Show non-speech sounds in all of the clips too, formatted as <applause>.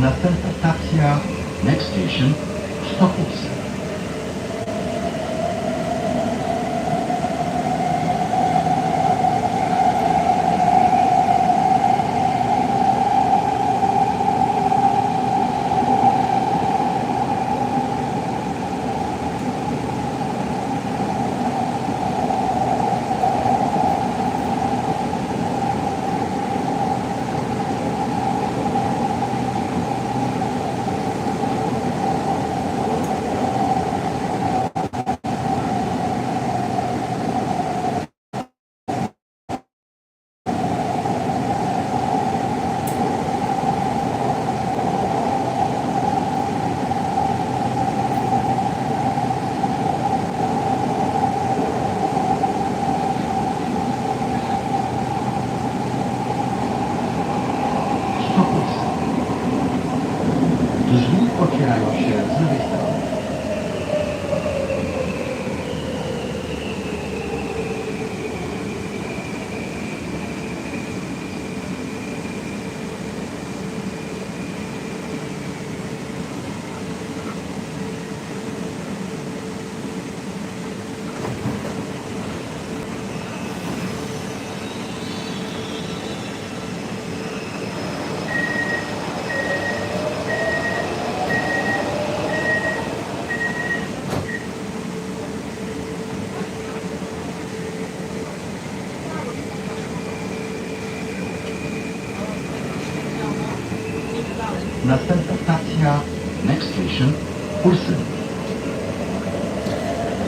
Następna stacja, next station, Stockholm.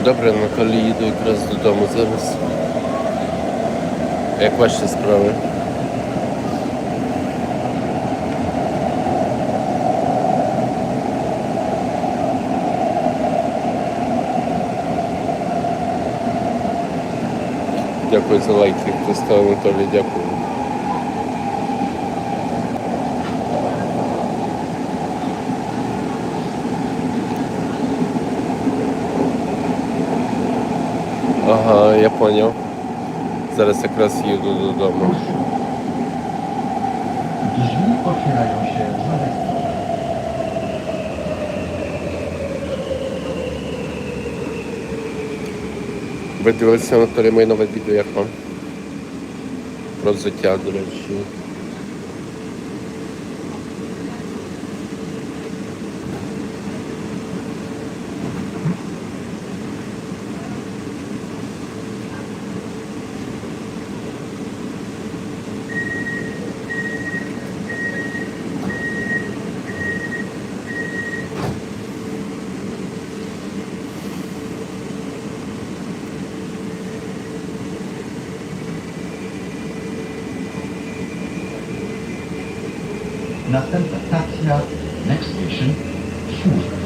Dobra, na kolei idę якраз додому зараз. Як ваші справи? Дякую за лайки, хто став Анатолій, дякую. Ага, я поняв. Зараз якраз їду додому. Drzwi otwierają się z lewej strony. Ви дивилися Анатолій моє нове відео, як вам? Про взуття, до речі. Następna stacja, next station, Służb.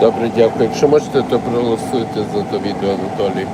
Добре, дякую. Якщо можете, то проголосуйте за то відео, Анатолій.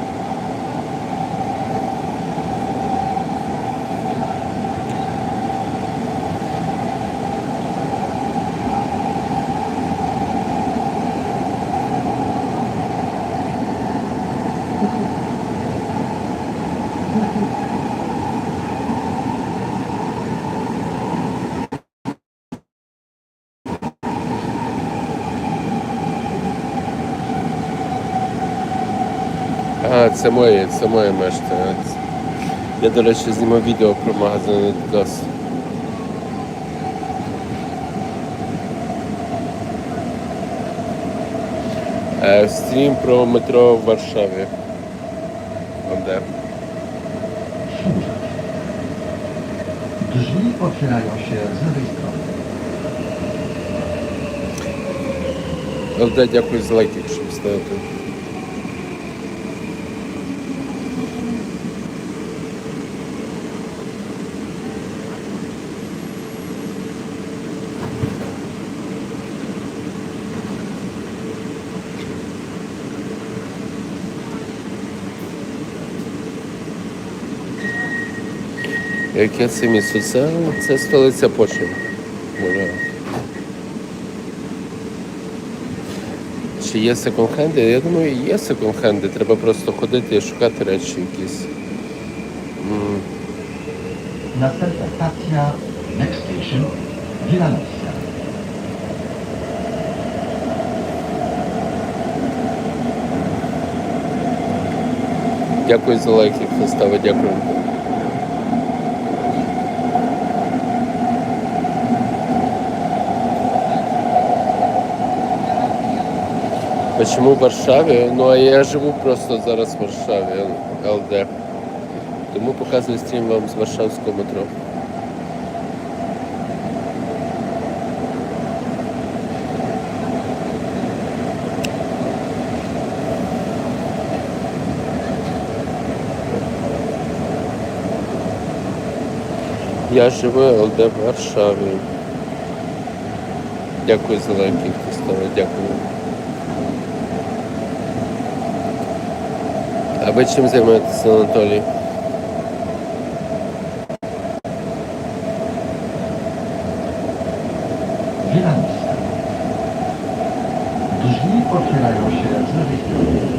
Це моє, це моє мешта. Я, до речі, знімав відео про магазин Adidas. Е, Стрім про метро в Варшаві. Де. Drzwi otwierają się z lewej strony. Дякую за лайк, якщо поставити. Яке це місто? Це, це столиця Польщі. Може. Чи є секонд-хенди? Я думаю, є секонд-хенди. Треба просто ходити і шукати речі якісь. М, Następna stacja, next station, Wilanowska. Дякую за лайки, хто ставить, дякую. Почему в Варшаві? Ну а я живу просто зараз в Варшаві, ЛД. Тому показую стрім вам з Варшавського метро. Я живу ЛД в Варшаві. Дякую за лайки, хто ставить, дякую. Чим займаєтеся, Анатолій? Wilanowska. Drzwi otwierają się z lewej strony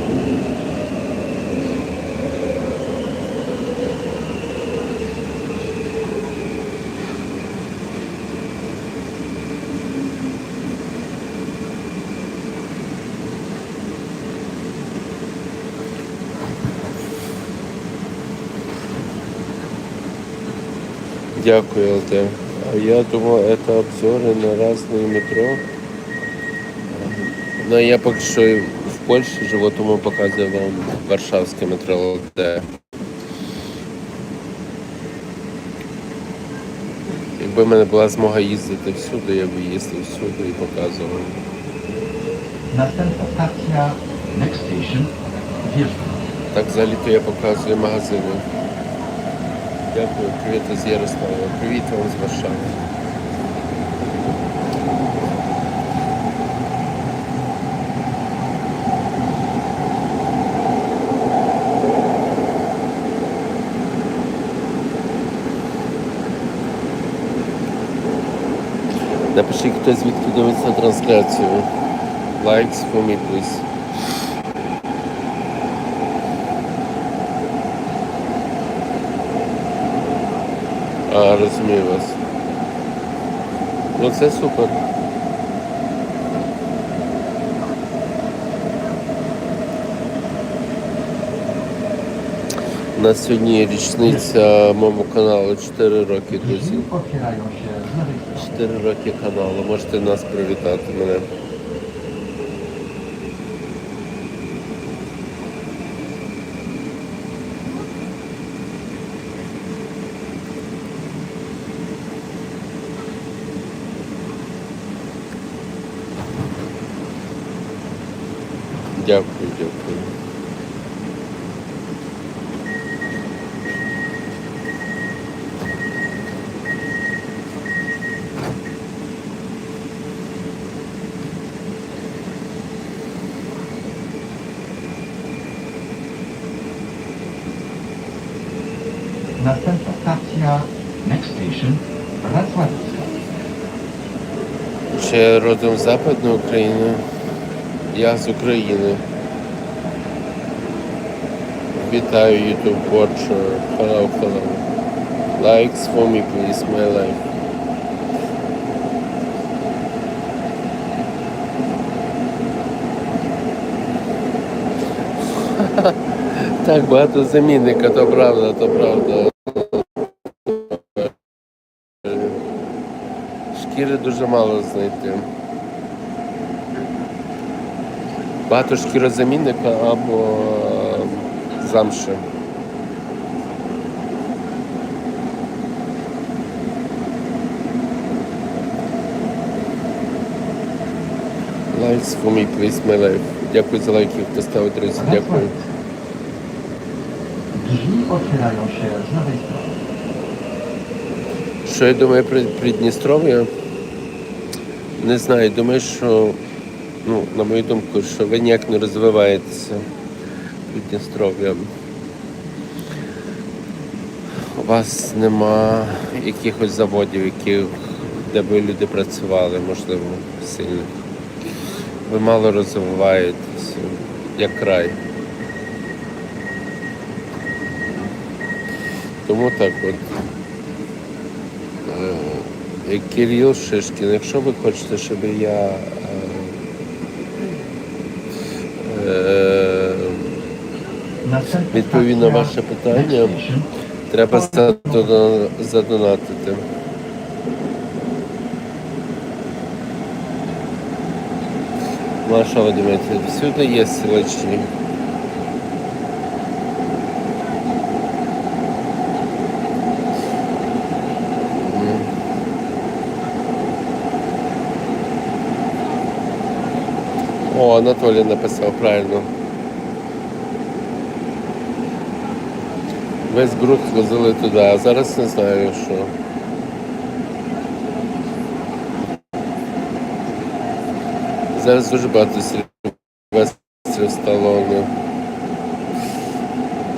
Дякую, ЛТ. А я думал, это обзоры на разные метро. Но я поки що в Польщі живу, тому показую вам Варшавське метро ЛТ. Якби в мене була змога їздити всюди, я б їздив всюди і показував. Następna stacja, next station, Wierzba. Так взагалі-то я показую магазини. Дякую, привіт з Ярослава. Привіт вам з Варшави. Напишіть, хто звідки дивиться трансляцію. Likes for me, please. А, розумію вас. Ну це супер. У нас сьогодні річниця моєму каналу 4 роки, друзі. Drzwi otwierają się z lewej strony. 4 роки каналу. Можете нас привітати мене. Дякую, дякую. Następna stacja, next station, Wrocławicka. Чи я родом з Западної України? Я з України. Вітаю YouTube watcher. Hello, hello. Likes for me, please, my life. <laughs> Так, багато замінника, то правда, то правда. Шкіри дуже мало знайти. Багато шкірозамінника або замши. Likes for me, please, my life. Дякую за лайки, хто ставить друзі. Дякую. Drzwi otwierają się z lewej strony. Що я думаю про Придністров'я? Не знаю, думаю, що, ну, на мою думку, що ви ніяк не розвиваєтеся Придністров'я. У вас нема якихось заводів, які, де би люди працювали, можливо, сильно. ви мало розвиваєтеся, як край. Тому так от. Е, Кирил Шишкін, якщо ви хочете, щоб я е, Відповів на ваше питання. Треба задонатити. Маршала думаєте, всюди є силачі. О, Анатолій написав правильно. Весь ґрунт звозили туди, а зараз не знаю що. Зараз дуже багато сільвестрів сталоне.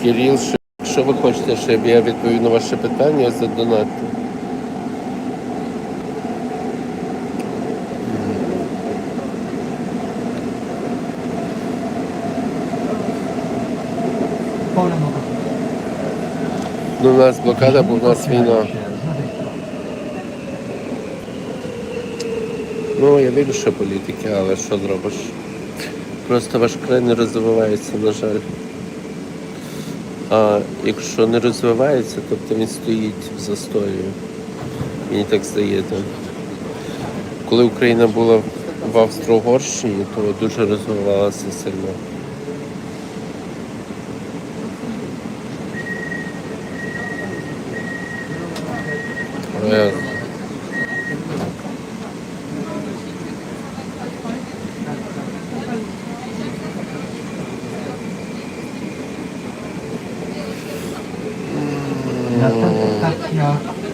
Кирил, що- якщо ви хочете, щоб я відповів на ваше питання, задонатьте. Motoru. Ну, у нас блокада, бо у нас війна. Ну, я вірю, що політики, але що зробиш? Просто ваш край не розвивається, на жаль. А якщо не розвивається, тобто він стоїть в застої. Мені так здається. Коли Україна була в Австро-Угорщині, то дуже розвивалася сильно. Але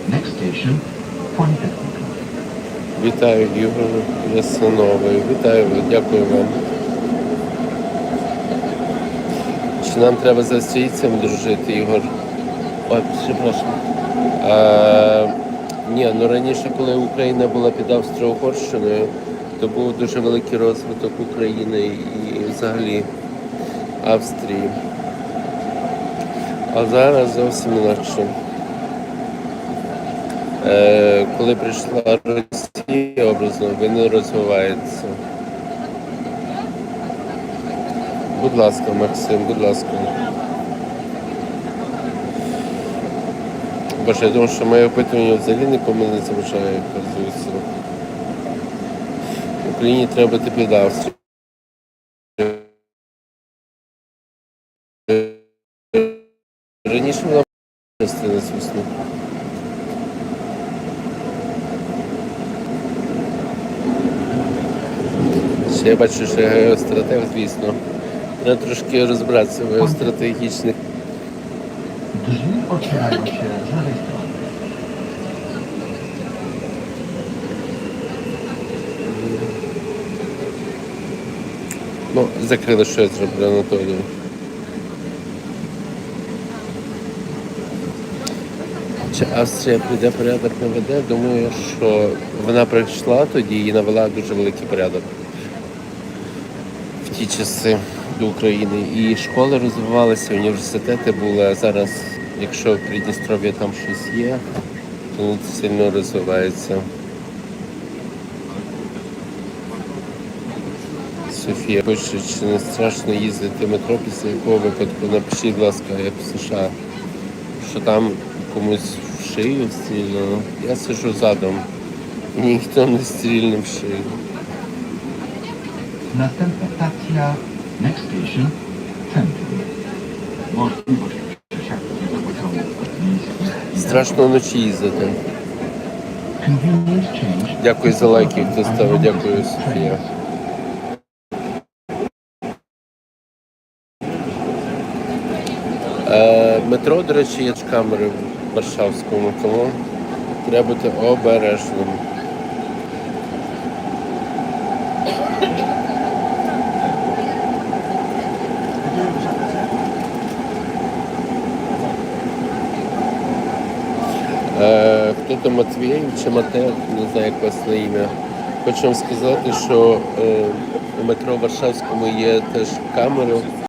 Next station Politechnika. Вітаю Ігор Ясиновий. Вітаю дякую вам. Чи нам треба з австрійцем дружити, Ігор? Ой, перепрошую. Ні, ну раніше, коли Україна була під Австро-Угорщиною, то був дуже великий розвиток України і взагалі Австрії. А зараз зовсім інакше. Е, коли прийшла Росія, образно, він не розвивається. Будь ласка, Максим, будь ласка. Боже, я думаю, що моє опитування взагалі нікому не заважає, оказується. Україні треба Австрію. Раніше вона частина, звісно. Ще я бачу, що геостратег, звісно. Треба трошки розбиратися в геостратегічних. Drzwi otwierają się z lewej strony. Ну, закрили, що я зроблю Анатолію. Чи Австрія прийде порядок наведе? Думаю, що вона прийшла тоді і навела дуже великий порядок в ті часи до України. І школи розвивалися, університети були, а зараз, якщо в Придністров'ї там щось є, то не сильно розвивається. Софія пише, чи не страшно їздити в метро після якого випадку. Напишіть, будь ласка, як в США, що там комусь в шию стрільно. Я сижу задом. Ніхто не стрільне в шию. Następna stacja Next station Centrum. Страшно вночі їздити. Дякую за лайки, хто ставив. Дякую, Софія. Е, метро, до речі, є камери в Варшавському, тому треба бути обережним. Хто Матвієв чи Матео, не знаю, як власне ім'я. Хочу вам сказати, що е, у метро Варшавському є теж камери